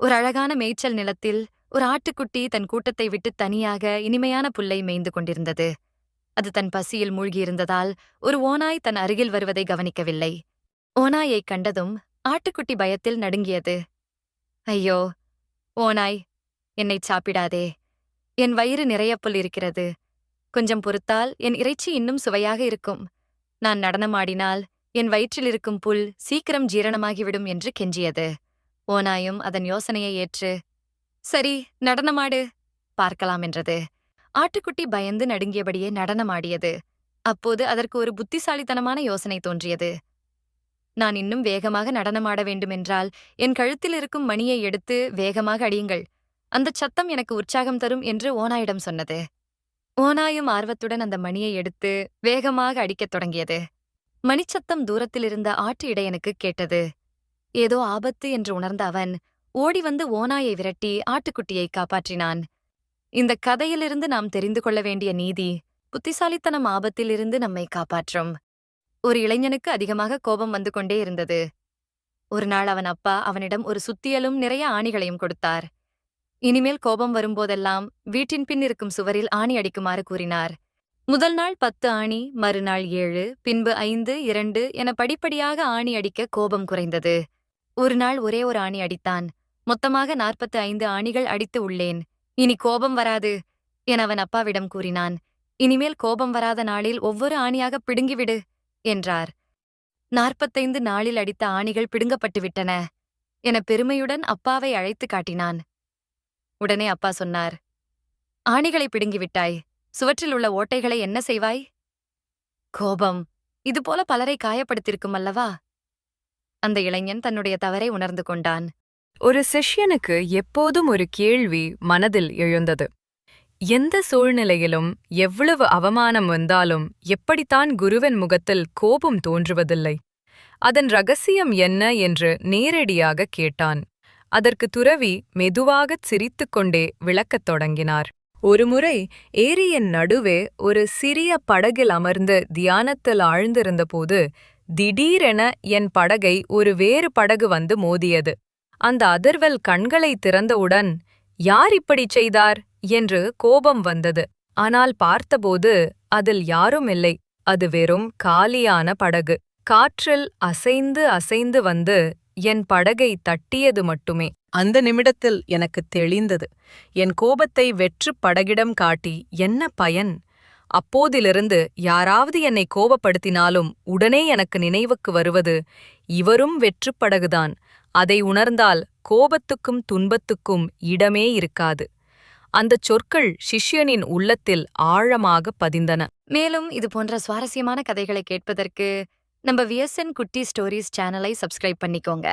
ஒரு அழகான மேய்ச்சல் நிலத்தில் ஒரு ஆட்டுக்குட்டி தன் கூட்டத்தை விட்டு தனியாக இனிமையான புல்லை மேய்ந்து கொண்டிருந்தது. அது தன் பசியில் மூழ்கியிருந்ததால் ஒரு ஓநாய் தன் அருகில் வருவதை கவனிக்கவில்லை. ஓநாயைக் கண்டதும் ஆட்டுக்குட்டி பயத்தில் நடுங்கியது. ஐயோ ஓநாய் என்னைச் சாப்பிடாதே. என் வயிறு நிறைய புல் இருக்கிறது. கொஞ்சம் பொறுத்தால் என் இறைச்சி இன்னும் சுவையாக இருக்கும். நான் நடனமாடினால் என் வயிற்றில் இருக்கும் புல் சீக்கிரம் ஜீரணமாகிவிடும் என்று கெஞ்சியது. ஓநாயும் அதன் யோசனையை ஏற்று சரி நடனமாடு பார்க்கலாம் என்றது ஆட்டுக்குட்டி பயந்து நடுங்கியபடியே நடனமாடியது. அப்போது அதற்கு ஒரு புத்திசாலித்தனமான யோசனை தோன்றியது. நான் இன்னும் வேகமாக நடனமாட வேண்டுமென்றால் என் கழுத்தில் இருக்கும் மணியை எடுத்து வேகமாக அடியுங்கள். அந்தச் சத்தம் எனக்கு உற்சாகம் தரும் என்று ஓநாயிடம் சொன்னது. ஓநாயும் ஆர்வத்துடன் அந்த மணியை எடுத்து வேகமாக அடிக்கத் தொடங்கியது. மணிச்சத்தம் தூரத்தில் இருந்த ஆட்டு இடையனுக்கு கேட்டது. ஏதோ ஆபத்து என்று உணர்ந்த அவன் ஓடி வந்து ஓநாயை விரட்டி ஆட்டுக்குட்டியை காப்பாற்றினான். இந்த கதையிலிருந்து நாம் தெரிந்து கொள்ள வேண்டிய நீதி புத்திசாலித்தனம் ஆபத்திலிருந்து நம்மை காப்பாற்றும். ஒரு இளைஞனுக்கு அதிகமாக கோபம் வந்து கொண்டே இருந்தது. ஒரு நாள் அவன் அப்பா அவனிடம் ஒரு சுத்தியலும் நிறைய ஆணிகளையும் கொடுத்தார். இனிமேல் கோபம் வரும்போதெல்லாம் வீட்டின் பின் இருக்கும் சுவரில் ஆணி அடிக்குமாறு கூறினார். முதல் நாள் பத்து ஆணி மறுநாள் ஏழு பின்பு ஐந்து இரண்டு என படிப்படியாக ஆணி அடிக்க கோபம் குறைந்தது. ஒரு நாள் ஒரே ஒரு ஆணி அடித்தான். மொத்தமாக நாற்பத்து ஐந்து ஆணிகள் அடித்து உள்ளேன். இனி கோபம் வராது என அவன் அப்பாவிடம் கூறினான். இனிமேல் கோபம் வராத நாளில் ஒவ்வொரு ஆணியாக பிடுங்கிவிடு என்றார். நாற்பத்தைந்து நாளில் அடித்த ஆணிகள் பிடுங்கப்பட்டு விட்டன என பெருமையுடன் அப்பாவை அழைத்து காட்டினான். உடனே அப்பா சொன்னார் ஆணிகளை பிடுங்கிவிட்டாய் சுவற்றில் உள்ள ஓட்டைகளை என்ன செய்வாய்? கோபம் இதுபோல பலரை காயப்படுத்திருக்கும் அல்லவா? அந்த இளைஞன் தன்னுடைய தவறை உணர்ந்து கொண்டான். ஒரு சிஷ்யனுக்கு எப்போதும் ஒரு கேள்வி மனதில் எழுந்தது. எந்த சூழ்நிலையிலும் எவ்வளவு அவமானம் வந்தாலும் எப்படித்தான் குருவின் முகத்தில் கோபம் தோன்றுவதில்லை. அதன் ரகசியம் என்ன என்று நேரடியாக கேட்டான். அதற்கு துறவி மெதுவாகச் சிரித்துக்கொண்டே விளக்கத் தொடங்கினார். ஒருமுறை ஏரியின் நடுவே ஒரு சிறிய படகில் அமர்ந்து தியானத்தில் ஆழ்ந்திருந்தபோது திடீரென என் படகை ஒரு வேறு படகு வந்து மோதியது. அந்த அதிர்வல் கண்களை திறந்தவுடன் யார் இப்படிச் செய்தார்? என்று கோபம் வந்தது. ஆனால் பார்த்தபோது அதில் யாரும் இல்லை. அது வெறும் காலியான படகு. காற்றில் அசைந்து அசைந்து வந்து என் படகை தட்டியது மட்டுமே. அந்த நிமிடத்தில் எனக்கு தெளிந்தது. என் கோபத்தை வெற்று படகிடம் காட்டி என்ன பயன்? அப்போதிலிருந்து யாராவது என்னை கோபப்படுத்தினாலும் உடனே எனக்கு நினைவுக்கு வருவது இவரும் வெற்றுப்படகுதான். அதை உணர்ந்தால் கோபத்துக்கும் துன்பத்துக்கும் இடமே இருக்காது. அந்தச் சொற்கள் சிஷ்யனின் உள்ளத்தில் ஆழமாக பதிந்தன. மேலும் இது போன்ற சுவாரஸ்யமான கதைகளை கேட்பதற்கு நம்ம விஎஸ்என் குட்டி ஸ்டோரிஸ் சேனலை சப்ஸ்கிரைப் பண்ணிக்கோங்க.